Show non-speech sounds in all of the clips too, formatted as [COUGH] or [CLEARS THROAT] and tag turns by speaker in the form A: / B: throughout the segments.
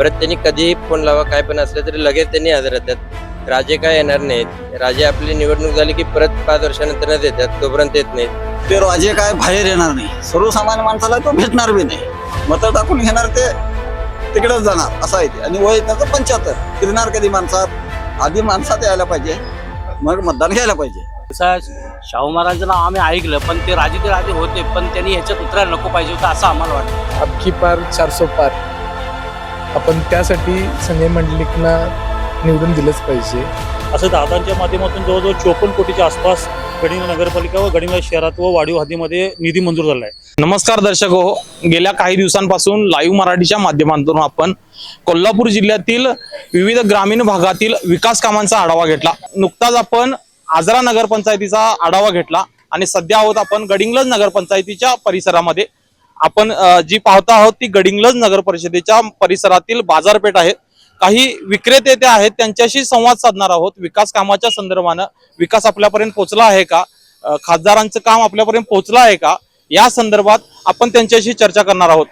A: परत त्यांनी कधीही फोन लावा काय पण असलं तरी लगेच त्यांनी हजर राहतात राजे काय येणार नाहीत. राजे आपली निवडणूक झाली की परत पाच वर्षानंतरच येतात तोपर्यंत येत नाहीत.
B: ते राजे काय बाहेर येणार नाही. सर्वसामान्य माणसाला तो भेटणार बी नाही. मतं टाकून घेणार ते तिकडेच जाणार असं आहे ते. आणि वय त्याचं पंच्याहत्तर. फिरणार कधी माणसात? आधी माणसात यायला पाहिजे. मग मतदान घ्यायला पाहिजे.
C: शाहू महाराजांचं नाव आम्ही ऐकलं पण ते राजे ते राजे होते पण त्यांनी ह्याच्यात उतरायला नको पाहिजे होतं असं आम्हाला वाटतं.
D: अबकी पार चारसो पार. आपण त्यासाठी संजय मंडलिकना निवडून दिलंच पाहिजे.
E: असं दादांच्या माध्यमातून जवळजवळ चोपन्न कोटीच्या आसपास गडिंग नगरपालिका व गडिंग शहरात व वाढीव हद्दीमध्ये निधी मंजूर झाला आहे.
F: नमस्कार दर्शक हो गेल्या काही दिवसांपासून लाईव्ह मराठीच्या माध्यमातून आपण कोल्हापूर जिल्ह्यातील विविध ग्रामीण भागातील विकास कामांचा आढावा घेतला. नुकताच आपण आजरा नगरपंचायतीचा आढावा घेतला आणि सध्या आहोत आपण गडिंग्लज नगरपंचायतीच्या परिसरामध्ये. आपण जी पाहता आहोत ती गडिंग्लज नगर परिषदेच्या परिसरातील बाजारपेठ आहे. काही विक्रेते ते आहेत त्यांच्याशी संवाद साधणार आहोत. विकास कामाच्या संदर्भानं विकास आपल्यापर्यंत पोहोचला आहे का? खासदारांचं काम आपल्यापर्यंत पोहोचलं आहे का? या संदर्भात आपण त्यांच्याशी चर्चा करणार आहोत.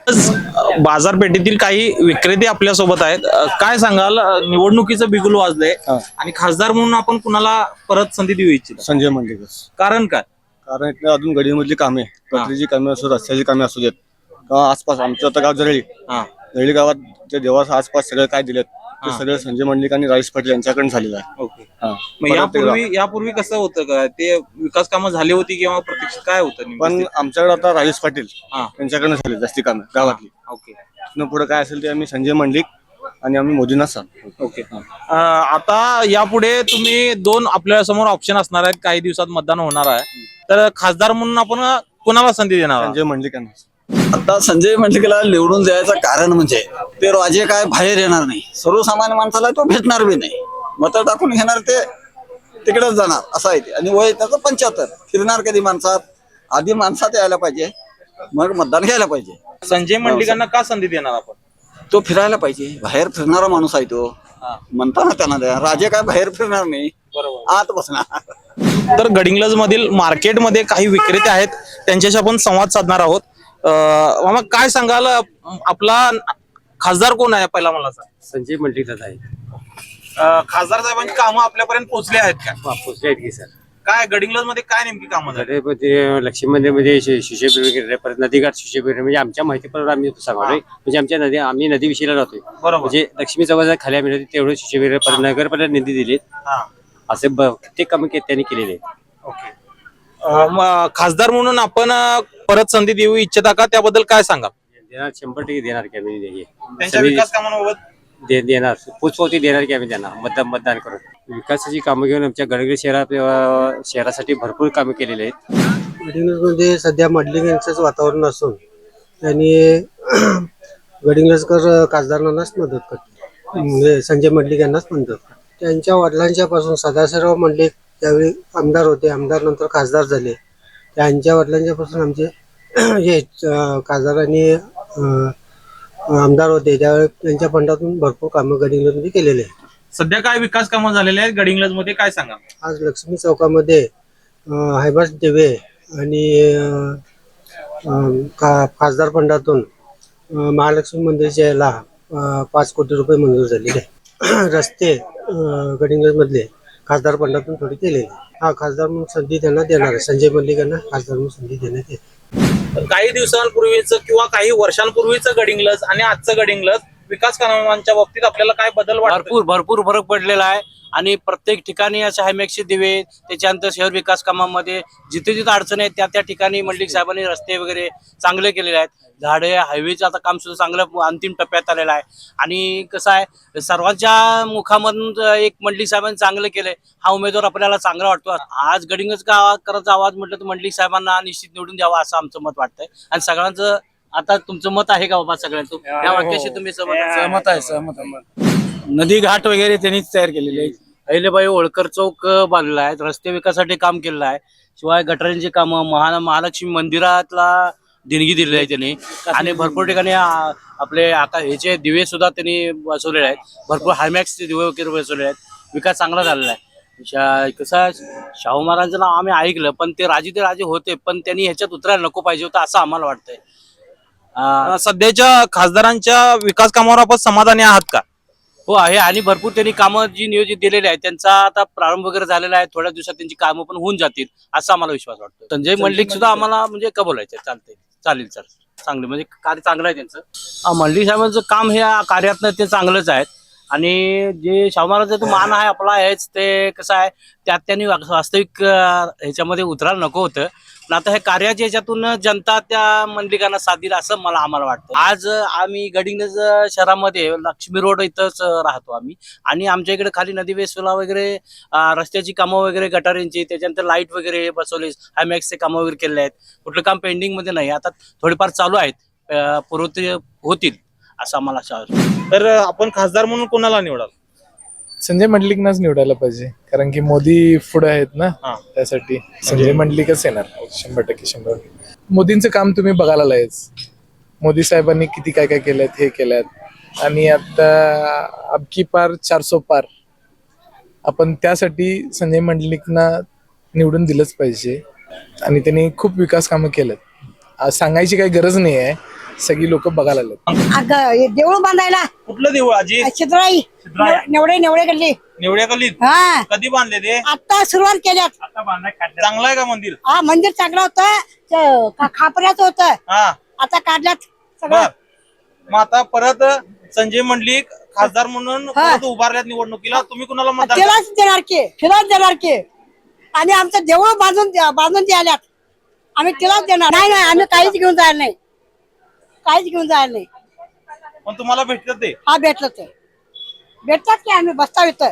F: बाजारपेठेतील काही विक्रेते आपल्यासोबत आहेत काय सांगाल? निवडणुकीचं बिगुल वाजलंय आणि खासदार म्हणून आपण कुणाला परत संधी देऊ इच्छितो?
G: संजय मंडलिकच
F: कारण काय?
G: कारण इकडे अजून गडीमधली कामे कचरीची कामे असो रस्त्याची कामे असू देत. किंवा आसपास आमचं आता गाव जरळी
F: हा.
G: जरळी गावात ते देवास आसपास सगळं काय दिलेत ते
F: हा.
G: सगळं संजय मंडलिक आणि राजेश पाटील यांच्याकडून झालेलं आहे.
F: ओके.
G: हा.
F: मग
G: परत
F: यापूर्वी यापूर्वी कसं होतं का? ते विकास कामं झाली होती किंवा प्रत्यक्ष काय होतं नेमकं?
G: पण
F: ते?
G: आमच्याकडे आता राजेश पाटील
F: हा.
G: यांच्याकडनं झाले जास्ती कामे गावातली.
F: ओके.
G: पुढे काय असेल ते आम्ही संजय मंडलिक आणि आम्ही मोदींना सांग
F: ओके. अं, आता यापुढे तुम्ही दोन आपल्यासमोर ऑप्शन असणार आहेत. काही दिवसात मतदान होणार आहे. तर खासदार म्हणून आपण कोणाला संधी देणार?
G: संजय मंडलिक यांना
B: आता संजय मंडलिकला निवडून द्यायचं कारण म्हणजे ते राजे काय बाहेर येणार नाही. सर्वसामान्य माणसाला तो भेटणार बी नाही. मतं टाकून घेणार ते तिकडेच जाणार असं आहे ते. आणि वय त्याचं पंच्याहत्तर. फिरणार कधी माणसात? आधी माणसात यायला पाहिजे. मग मतदान घ्यायला पाहिजे.
F: संजय मंडलिकांना का संधी देणार आपण?
B: तो फिरायला पाहिजे. बाहेर फिरणारा माणूस आहे तो. म्हणता ना त्यांना द्या राजे काय बाहेर फिरणार नाही.
F: बरोबर.
B: आत बसणार.
F: तर गडिंग्लज मधील मार्केटमध्ये काही विक्रेते आहेत त्यांच्याशी आपण संवाद साधणार आहोत. मामा काय सांगाल आपला खासदार कोण आहे पहिला मला सांग.
C: संजय मंडलिकच आहे.
F: अं, खासदार साहेबांची कामं आपल्यापर्यंत पोहोचली आहेत का?
C: पोचले आहेत की सर.
F: काय गडिंग्लजमध्ये काय नेमकी कामं झाली?
C: अरे पण ते लक्ष्मी मंदिरमध्ये शिशेबिर वगैरे परत नदीघाट शिशेबिर म्हणजे आमच्या माहितीप्रमाणे आम्ही सांगतोय. म्हणजे आमच्या नदी आम्ही नदी विषयीला राहतोय.
F: बरोबर.
C: म्हणजे लक्ष्मी चौकाच्या खाली आम्ही नदी तेवढं शिशेबिर परत निधी दिलेत.
F: हा.
C: असे कित्येक कामं के- त्यांनी केलेले आहेत.
F: ओके अं, खासदार म्हणून आपण अं, परत संधी देऊ इच्छिता का? त्याबद्दल काय सांगा
C: देणार शंभर टक्के देणार की आम्ही हे.
F: त्यांच्या
C: सगळी-
F: विकास कामांबाबत?
C: दे- देणार. पोचपावती देणार की आम्ही त्यांना मतदान मतदान करून. विकासाची कामं घेऊन आमच्या गडगड शहरात अं, शहरासाठी भरपूर कामं केलेली आहेत.
H: गडिंग्लजमध्ये सध्या मडलिंग यांचंच वातावरण असून त्यांनी [CLEARS THROAT] गडिंग्लजकर खासदारांनाच मदत करते म्हणजे संजय मंडलिक यांनाच मदत करते त्यांच्या वडिलांच्या पासून सदाशिवराव मंडलिक त्यावेळी आमदार होते. आमदार नंतर खासदार झाले. त्यांच्या वडिलांच्या पासून आमचे [CLEARS THROAT] हे खासदारांनी आमदार होते. त्यावेळी त्यांच्या फंडातून भरपूर कामं गडिंग्लजमध्ये केलेले आहेत.
F: सध्या काय विकास कामं झालेले आहेत गडिंग्लजमध्ये काय सांगा?
H: आज लक्ष्मी चौकामध्ये अं, हायबास देवे आणि अं, अं, खा खासदार फंडातून अं, महालक्ष्मी मंदिराच्या याला अं, पाच कोटी रुपये मंजूर झालेले आहे [CLEARS THROAT] रस्ते अं, खासदार पंडातून थोडी केलेली. हा खासदार म्हणून संधी त्यांना देणार आहे. संजय मल्लिक यांना खासदार म्हणून संधी देण्यात येते
F: काही दिवसांपूर्वीच किंवा काही वर्षांपूर्वीचं गडिंगलज आणि आजचं गडिंगलज विकास कामांच्या बाबतीत आपल्याला काय बदल वाटतो
C: भरपूर भरपूर फरक पडलेला आहे. आणि प्रत्येक ठिकाणी असे हायमॅक्सचे दिवे त्याच्यानंतर शहर विकास कामामध्ये जिथे जिथे अडचण आहेत त्या त्या ठिकाणी मंडलिक साहेबांनी रस्ते वगैरे चांगले केलेले आहेत. झाडे हायवेचं आता काम सुद्धा चांगलं अंतिम टप्प्यात आलेलं आहे. आणि कसं आहे सर्वांच्या मुखामधून एक मंडलिक साहेबांनी चांगलं केलंय हा उमेदवार आपल्याला चांगला वाटतो. आज गडिंगच का करायचा आवाज म्हटलं तर मंडलिक साहेबांना निश्चित निवडून द्यावा असं आमचं मत वाटतंय. आणि सगळ्यांचं आता तुमचं मत आहे का बाबा सगळ्यांचं? या वाक्याशी तुम्ही सहमत आहे सहमत आहे.
I: नदी घाट वगैरे त्यांनीच तयार केलेले आहेत
C: अहिलेबाई होळकर चौक बांधलेला आहे. रस्ते विकासासाठी काम केलेलं आहे. शिवाय गटारांची कामं महा महालक्ष्मी मंदिरातला देणगी दिलेली आहे त्यांनी. आणि भरपूर ठिकाणी आ- आपले आका ह्याचे दिवे सुद्धा त्यांनी बसवलेले आहेत. भरपूर हायमॅक्सचे दिवे वगैरे बसवलेले आहेत. विकास चांगला झालेला आहे. शा कसं आहे, शाहू महाराजांचं नाव आम्ही ऐकलं पण ते राजे ते राजे होते पण त्यांनी ह्याच्यात उतरायला नको पाहिजे होतं असं आम्हाला वाटतंय. अं,
F: सध्याच्या खासदारांच्या विकास कामावर आपण समाधानी आहात का?
C: हो आहे. आणि भरपूर त्यांनी कामं जी नियोजित दिलेली आहेत त्यांचा आता प्रारंभ वगैरे झालेला आहे. थोड्या दिवसात त्यांची कामं पण होऊन जातील असा आम्हाला विश्वास वाटतो संजय मंडलिक सुद्धा आम्हाला म्हणजे कबोलायचं चालतंय. चालेल सर चांगले म्हणजे कार्य चांगलं आहे त्यांचं. अं, मंडलिक साहेबांचं काम हे कार्यातनं ते चांगलंच आहे. आणि जे शाहू महाराजांचा मान आहे आपला आहेच ते कसं आहे त्यात त्यांनी वाक- वास्तविक अं, ह्याच्यामध्ये उतरायला नको होतं. आता हे कार्याच्या याच्यातून जनता त्या मंडलिकांना साथ दिला असं मला आम्हाला वाटतं. आज आम्ही गडिंगज शहरामध्ये लक्ष्मी रोड इथंच राहतो आम्ही. आणि आमच्या इकडे खाली नदी वेसला वगैरे रस्त्याची कामं वगैरे गटारींची त्याच्यानंतर लाइट वगैरे बसवले हायमॅक्सचे कामं वगैरे केले आहेत. कुठलं काम पेंडिंगमध्ये नाही. आता थोडेफार चालू आहेत. पुरवते होतील असं आम्हाला
F: तर आपण खासदार म्हणून कोणाला निवडाल?
D: संजय मंडलिकनाच निवडायला पाहिजे. कारण की मोदी पुढे आहेत ना
F: हा.
D: त्यासाठी संजय मंडलिकच येणार शंभर टक्के शंभर टक्के. मोदींचं काम तुम्ही बघायला लायच. मोदी साहेबांनी किती काय काय केल्यात हे केल्यात आणि आता अबकी पार चारसो पार. आपण त्यासाठी संजय मंडलिकना निवडून दिलंच पाहिजे. आणि त्यांनी खूप विकास कामं केलेत. आज सांगायची काही गरज नाही आहे सगळी लोक बघायला लागलेत.
J: अगं हे देऊळ बांधायला.
F: कुठलं देऊळ आजी?
J: शिद्राई
F: शिद्राई.
J: नेवडे नेवडे गल्ली.
F: निवड्या गल्लीत?
J: हा.
F: कधी बांधले ते?
J: आता सुरुवात केल्यात.
F: चांगलं आहे का मंदिर?
J: हा मंदिर चांगलं होतं. ते खापऱ्याचं होतं.
F: हा.
J: आता काढल्यात
F: बर.
J: सगळं
F: मग आता परत संजय मंडलिक खासदार म्हणून
J: हा.
F: परत उभारल्यात निवडणुकीला. तुम्ही कुणाला मतदान
J: तिलाच देणार की तिलाच देणार की. आणि आमचं देऊळ बांधून बांधून द्याल्यात आम्ही तिलाच देणार. नाही नाही आम्ही काहीच घेऊन जायला नाही. काहीच घेऊन जायला नाही.
F: पण तुम्हाला भेटतात ते?
J: हा भेटलं ते. भेटतात की आम्ही बसताव इथं.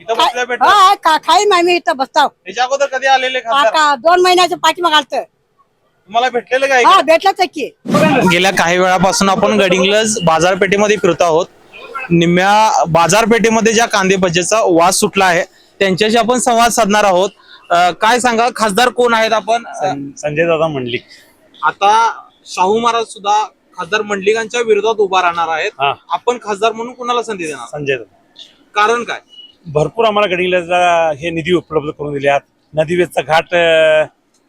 F: इथं बसल्या भेटतात?
J: हा का- खाईन आम्ही इथं बसताव.
F: त्याच्या अगोदर कधी आलेले खासदार
J: का दोन महिन्याच्या पाठीमाग आलतं.
F: तुम्हाला भेटलेले काय
J: हा भेटलंच की.
F: गेल्या काही वेळापासून आपण गडिंग्लज बाजारपेठेमध्ये फिरत आहोत. निम्म्या बाजारपेठेमध्ये ज्या कांदे भज्याचा वास सुटला आहे त्यांच्याशी आपण संवाद साधणार आहोत. अं, काय सांगा खासदार कोण आहेत आपण?
E: संजय दादा मंडलिक.
F: आता शाहू महाराज सुद्धा खासदार मंडलिकांच्या विरोधात उभा राहणार आहेत.
E: हा.
F: आपण खासदार म्हणून कुणाला संधी देणार?
E: संजय दादा
F: कारण काय?
E: भरपूर आम्हाला गडिंगला हे निधी उपलब्ध करून दिल्यात. नदीवेचा घाट अं,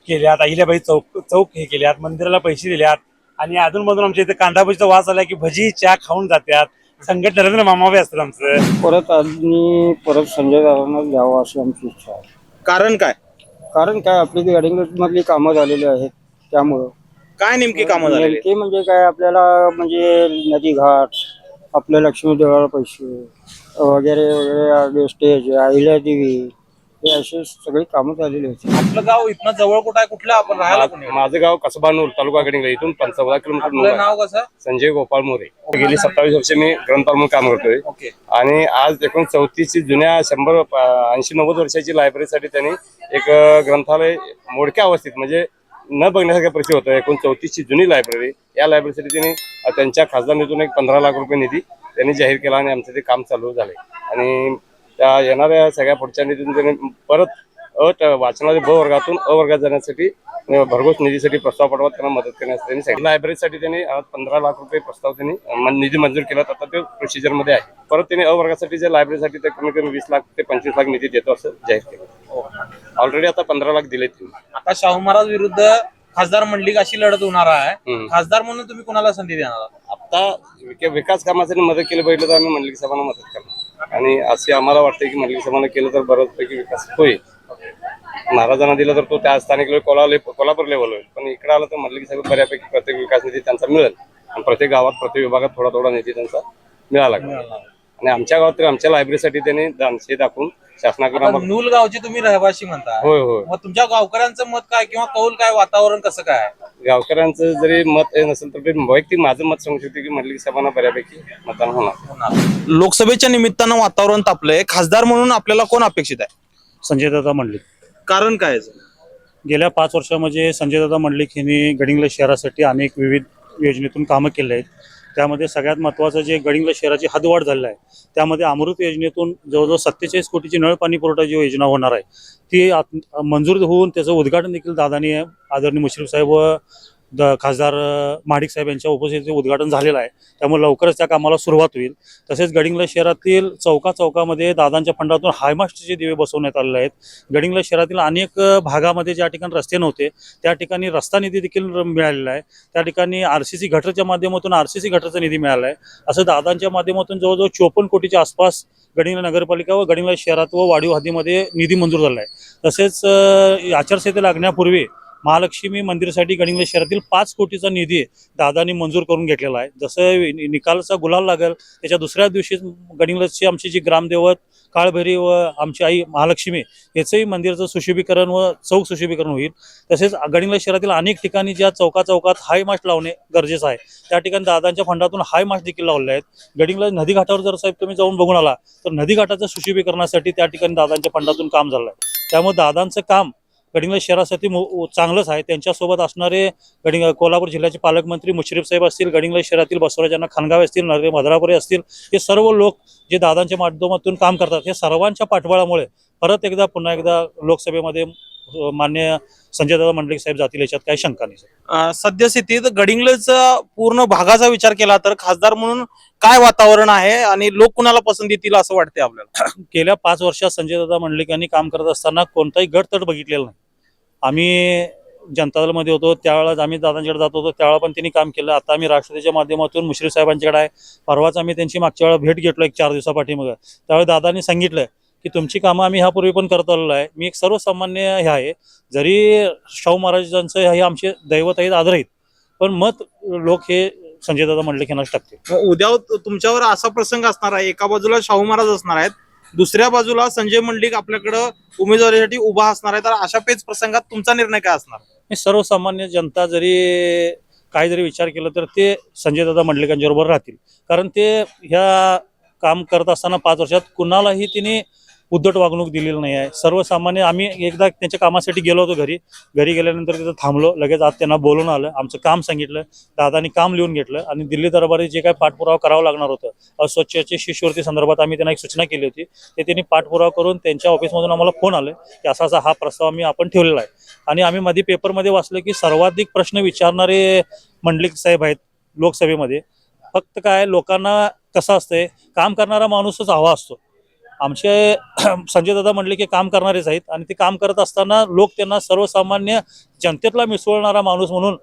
E: केल्यात. अहिल्याबाई चौक चौक हे केल्यात. मंदिराला पैसे दिल्यात. आणि अधून मधून आमच्या इथे कांदा भजीचा वास आला की भजी चहा खाऊन जात्यात. संकट नरेंद्र मामावे असतात आमचं.
G: परत आणि परत संजय दादांना द्यावं अशी आमची इच्छा आहे.
F: कारण काय?
G: कारण काय? आपली गडिंग्लज मधली कामं झालेली आहेत त्यामुळं.
F: काय नेमकी कामं झालेली
G: नेमके म्हणजे काय आपल्याला म्हणजे नदी घाट आपल्या लक्ष्मी देवळाला पैसे वगैरे वगैरे स्टेज अहिल्या देवी हे असे सगळी कामं झालेली होती.
F: आपलं गाव इथनं जवळ कुठं आहे? कुठलं आपण राहायला
G: माझं गाव कसबा नूर तालुका गडिंगला इथून पंचावन्न किलोमीटर दूर
F: आपलं
G: आहे.
F: नाव कसं?
G: संजय गोपाळ मोरे. गेली सत्तावीस वर्ष मी ग्रंथालय म्हणून काम करतोय.
F: ओके.
G: आणि आज एकूण चौतीसची जुन्या शंभर ऐंशी नव्वद वर्षाची लायब्ररीसाठी त्यांनी एक अ, ग्रंथालय मोडक्या अवस्थेत म्हणजे न बघण्यासारख्या परिस्थिती होतं. एकूण चौतीसची जुनी लायब्ररी या लायब्ररीसाठी त्यांनी त्यांच्या खासदार एक पंधरा लाख रुपये निधी त्यांनी जाहीर केला आणि आमचं ते काम चालू झाले आणि त्या येणाऱ्या सगळ्या पुढच्या निधीतून त्यांनी परत अ ट- वाचनालय ब वर्गातून अ वर्गात जाण्यासाठी भरघोस निधीसाठी प्रस्ताव पाठवत त्यांना मदत करण्यासाठी त्यांनी सांगितलं. लायब्ररीसाठी त्यांनी पंधरा लाख रुपये प्रस्ताव त्यांनी निधी मंजूर केला आता ते प्रोसिजरमध्ये आहे. परत त्यांनी अ वर्गासाठी जे लायब्ररीसाठी ते कमी कमी वीस लाख ते पंचवीस लाख निधी देतो असं जाहीर केलं. ऑलरेडी आता पंधरा लाख दिले त्यांनी.
F: आता शाहू महाराज विरुद्ध खासदार मंडलिक अशी लढत होणार आहे. खासदार म्हणून तुम्ही कुणाला संधी देणार
G: आता विक- विकास कामासाठी मदत केली पाहिजे तर आम्ही मंडलिक साहेबांना मदत करणार. आणि असे आम्हाला वाटतं की मंडलिक साहेबांना केलं तर बऱ्याचपैकी विकास होईल. महाराजांना दिलं तर तो त्या स्थानिक लेवल कोल्हा कोल्हापूर लेवल होईल. पण इकडे आलं तर मंडलिक साहेब बऱ्यापैकी प्रत्येक विकास निधी त्यांचा मिळेल. आणि प्रत्येक गावात प्रत्येक विभागात थोडा थोडा निधी त्यांचा मिळाला आणि आमच्या गावात तर आमच्या लायब्ररीसाठी त्यांनी दानशे दाखवून शासनाकडे
F: आता
G: आम्हाला-
F: नूल गावचे तुम्ही रहिवासी म्हणता.
G: होय होय.
F: मग तुमच्या गावकऱ्यांचं मत काय किंवा कौल काय? वातावरण कसं काय?
G: गावकऱ्यांचं जरी मत नसेल तर ते वैयक्तिक माझं मत सांगू शकते की मंडलिक साहेबांना बऱ्यापैकी मतदान होणार.
F: लोकसभेच्या निमित्तानं वातावरण तापलंय. खासदार म्हणून आपल्याला कोण अपेक्षित आहे?
E: संजय दादा मंडलिक
F: कारण काय?
E: गेल्या पाच वर्षामध्ये संजय दादा मंडलिक यांनी गडिंग्लज शहरासाठी अनेक विविध योजनेतून कामं केले आहेत त्यामध्ये सगळ्यात महत्त्वाचं जे गडिंग्लज शहराची हदवाढ झालेलं आहे त्यामध्ये अमृत योजनेतून जवळजवळ सत्तेचाळीस कोटीची नळ पाणी पुरवठा जी योजना होणार आहे ती आत- मंजूर होऊन त्याचं उद्घाटन देखील दादानी आदरणीय मुश्रीफ साहेब व द खासदार माडिक साहेब यांच्या उपस्थितीत उद्घाटन झालेलं आहे. त्यामुळे लवकरच त्या कामाला सुरुवात होईल. तसेच गडिंगला शहरातील चौका चौकामध्ये दादांच्या फंडातून हायमास्टचे दिवे बसवण्यात आलेले आहेत. गडिंगला शहरातील अनेक भागामध्ये ज्या ठिकाणी रस्ते नव्हते त्या ठिकाणी रस्ता निधी देखील मिळालेला आहे. त्या ठिकाणी आर सी सी गटरच्या माध्यमातून आर सी सी गटरचा निधी मिळाला आहे. असं दादांच्या माध्यमातून जवळजवळ चोपन्न कोटीच्या आसपास गडिंगला नगरपालिका व गडिंगला शहरात व वाढीव हद्दीमध्ये निधी मंजूर झाला आहे. तसेच आचारसंहिता लागण्यापूर्वी महालक्ष्मी मंदिरासाठी गणिंगले शहरातील पाच कोटीचा निधी दादांनी मंजूर करून घेतलेला आहे. जसं नि- गुलाल लागेल त्याच्या दुसऱ्या दिवशी गडिंग्लजची आमची जी ग्रामदेवत काळभैरी व आमची आई महालक्ष्मी याचंही मंदिराचं सुशोभीकरण व चौक सुशोभीकरण होईल. तसेच गणिंगला शहरातील अनेक ठिकाणी ज्या चौका चौकात हाय मास्ट लावणे गरजेचं आहे. त्या ठिकाणी दादांच्या फंडातून हाय मास्ट देखील लावले आहेत. गडिंगला नदीघाटावर जर साहेब तुम्ही जाऊन बघून आला तर नदीघाटाचं सुशोभीकरणासाठी त्या ठिकाणी दादांच्या फंडातून काम झालं आहे त्यामुळे दादांचं काम गडिंग्लज शहरासाठी मो- चांगलंच आहे. त्यांच्यासोबत असणारे गडिंग कोल्हापूर जिल्ह्याचे पालकमंत्री मुश्रीफ साहेब असतील गडिंग्लज शहरातील बसवराजांना खानगाव असतील नरे भद्रापुरे असतील हे सर्व लोक जे दादांच्या माध्यमातून काम करतात हे सर्वांच्या पाठबळामुळे परत एकदा पुन्हा एकदा लोकसभेमध्ये मान्य संजय दादा मंडलिक साहेब जातील याच्यात काही शंका नाही
F: सद्यस्थितीत गडिंग्लज पूर्ण भागाचा विचार केला तर खासदार म्हणून काय वातावरण आहे आणि लोक कुणाला पसंती देतील असं वाटतंय आपल्याला? [CLEARS THROAT]
E: गेल्या पाच वर्षात संजय दादा मंडलिक यांनी काम करत असताना कोणताही गटतट बघितलेला नाही. आम्ही जनता दलमध्ये होतो त्यावेळेस आम्ही दादांच्याकडे जात होतो त्यावेळेला पण त्यांनी काम केलं. आता आम्ही राष्ट्रवादीच्या माध्यमातून मुश्रीफ साहेबांच्याकडे आहे. परवाच आम्ही त्यांची मागच्या वेळा भेट घेतलो एक चार दिवसापाठीमागं. त्यावेळी दादांनी सांगितलं की तुमची कामं आम्ही ह्यापूर्वी पण करत आलेलो आहे. मी एक सर्वसामान्य हे आहे. जरी शाहू महाराजांचं हे आमचे दैवत आहेत आदर आहेत पण मत लोक हे संजय दादा मंडलिक यांनाच टाकते
F: मग उद्या तुमच्यावर असा प्रसंग असणार आहे एका बाजूला शाहू महाराज असणार आहेत दुसऱ्या बाजूला संजय मंडलिक आपल्याकडं उमेदवारीसाठी उभा असणार आहे. तर अशा पेच प्रसंगात तुमचा निर्णय काय असणार?
E: मी सर्वसामान्य जनता जरी काही जरी विचार केला तर ते संजय दादा मंडलिकांच्या राहतील. कारण ते ह्या काम करत असताना पाच वर्षात कुणालाही तिने उद्धट वागणूक दिलेली नाही आहे. सर्वसामान्य आम्ही एकदा त्यांच्या कामासाठी गेलो होतो घरी. घरी गेल्यानंतर तिथं थांबलो. लगेच आज त्यांना बोलून आलं. आमचं काम सांगितलं. दादानी काम लिहून घेतलं. आणि दिल्ली दरबारी जे काही पाठपुरावा करावा लागणार होतं अस्वच्छतेची शिष्यवृत्ती संदर्भात आम्ही त्यांना एक सूचना केली होती. ते त्यांनी पाठपुरावा करून त्यांच्या ऑफिसमधून आम्हाला फोन आले की असा असा हा प्रस्ताव आम्ही आपण ठेवलेला आहे. आणि आम्ही मध्ये पेपरमध्ये वाचलं की सर्वाधिक प्रश्न विचारणारे मंडलिक साहेब आहेत लोकसभेमध्ये. फक्त काय लोकांना कसं असतंय? काम करणारा माणूसच हवा असतो. आमचे [CLEARS THROAT] संजय दादा म्हणले की काम करणारेच आहेत आणि ते काम करत असताना लोक त्यांना सर्वसामान्य जनतेतला मिसळणारा माणूस म्हणून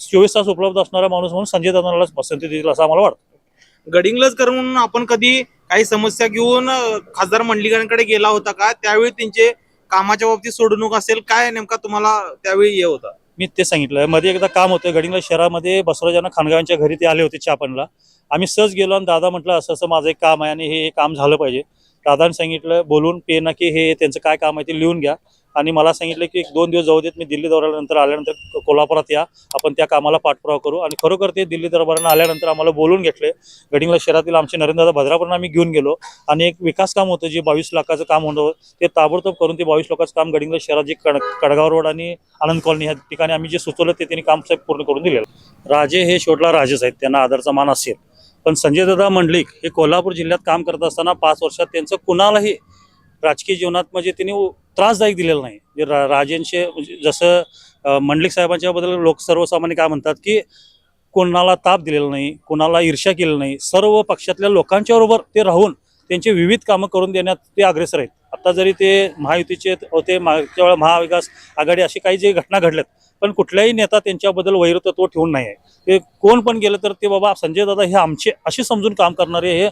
E: चोवीस तास उपलब्ध असणारा माणूस म्हणून संजय दादांनाच पसंती देतील असं आम्हाला वाटतं.
F: गडिंग्लज करून आपण कधी काही समस्या घेऊन खासदार मंडलिकांकडे गेला होता का? त्यावेळी त्यांचे कामाच्या बाबतीत सोडणूक असेल काय? नेमका तुम्हाला त्यावेळी हे होता.
E: मी ते सांगितलं. मध्ये एकदा काम होतं. गडिंग्लज शहरामध्ये बसवराजांना खानगावांच्या घरी ते आले होते चापणला आम्ही सहज गेलो आणि दादा म्हटलं असं असं माझं एक काम आहे आणि हे काम झालं पाहिजे. दादाने सांगितलं बोलून पे ना की हे त्यांचं काय काम आहे ते लिहून घ्या. आणि मला सांगितलं की एक दोन दिवस जाऊ देत मी दिल्ली दौऱ्यानंतर आल्यानंतर कोल्हापुरात या आपण त्या कामाला पाठपुरावा करू. आणि खरोखर ते दिल्ली दरबारानं आल्यानंतर आम्हाला बोलून घेतले गडिंगला शहरातील आमचे नरेंद्र भद्रापूर आम्ही घेऊन गेलो. आणि एक विकास काम होतं जे बावीस लाखाचं काम होतं ते ताबडतोब करून ते बावीस लाखाचं काम गडिंगला शहरात जे कड कडगाव रोड आणि आनंद कॉलनी ह्या ठिकाणी आम्ही जे सुचवलं ते त्यांनी काम साहेब पूर्ण करून दिलेलं. राजे हे शेवटला राजेच आहेत त्यांना आदरचा मान असेल. पण संजय दादा मंडलिक हे कोल्हापूर जिल्ह्यात काम करत असताना पाच वर्षात त्यांचं कुणालाही राजकीय जीवनात म्हणजे त्यांनी त्रासदायक दिलेलं नाही. जे रा राजेंचे म्हणजे जसं मंडलिक साहेबांच्या बद्दल लोक सर्वसामान्य काय म्हणतात की कोणाला ताप दिलेला नाही कोणाला ईर्ष्या केलेलं नाही सर्व पक्षातल्या लोकांच्या बरोबर ते राहून त्यांचे विविध कामं करून देण्यात ते अग्रेसर आहेत. आता जरी ते महायुतीचे होते मागच्या वेळा महाविकास आघाडी अशी काही जे घटना घडल्यात पण कुठलाही नेता त्यांच्याबद्दल वैरत्व ठेवून नाही आहे ते कोण पण गेलं तर ते बाबा संजय दादा हे आमचे असे समजून काम करणारे हे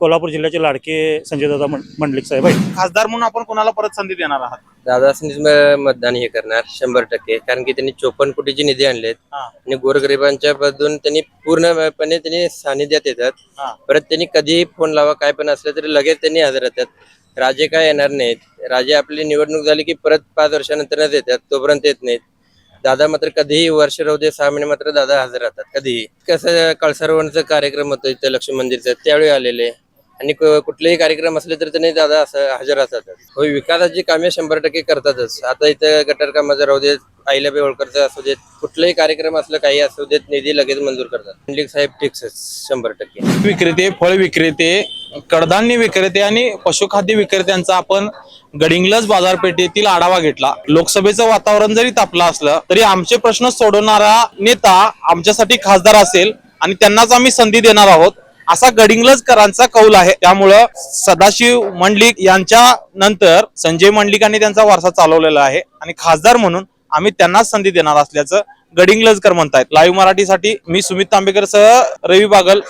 E: कोल्हापूर जिल्ह्याचे लाडके संजय दादा मंडलिक साहेब आहेत.
F: खासदार म्हणून आपण कोणाला परत संधी देणार आहात?
A: दादासनीच म- मतदान हे करणार शंभर टक्के. कारण की त्यांनी चोपन्न कोटीचे निधी आणलेत. आणि गोरगरिबांच्या बद्दून त्यांनी पूर्णपणे त्यांनी सानिध्यात येतात. परत त्यांनी कधीही फोन लावा काय पण असलं तरी लगेच त्यांनी हजर राहतात. राजे काय येणार नाहीत. राजे आपली निवडणूक झाली की परत पाच वर्षानंतरच येतात तोपर्यंत येत नाहीत. दादा मात्र कधीही वर्ष राहू दे सहा महिने मात्र दादा हजर राहतात. कधीही. कसं कळसरवणचं कार्यक्रम होतो इथं लक्ष्मी मंदिरचं त्यावेळी आलेले. आणि क- कुठलेही कार्यक्रम असले तर त्यांनी दादा असं हजर असतात. होय विकासाची कामे शंभर टक्के करतातच. आता इथं गटर कामाचं राहू देत आईलाबी होळकरचं असू देत कुठलाही कार्यक्रम असलं काही असू देत निधी लगेच मंजूर करतात. पंडित साहेब फिक्सच शंभर टक्के.
F: विक्रेते फळ विक्रेते कडधान्य विक्रेते आणि पशुखाद्य विक्रेत्यांचा आपण गडिंग्लज बाजारपेठेतील आढावा घेतला. लोकसभेचं वातावरण जरी तापलं असलं तरी आमचे प्रश्न सोडवणारा नेता आमच्यासाठी खासदार असेल आणि त्यांनाच आम्ही संधी देणार आहोत. असा गडिंगलजकरांचा कौल आहे. त्यामुळं सदाशिव मंडलिक यांच्या नंतर संजय मंडलिकांनी त्यांचा वारसा चालवलेला आहे. आणि खासदार म्हणून आम्ही त्यांनाच संधी देणार असल्याचं गडिंगलजकर म्हणतायत. लाईव्ह मराठीसाठी मी सुमित तांबेकर सह रवी बागल.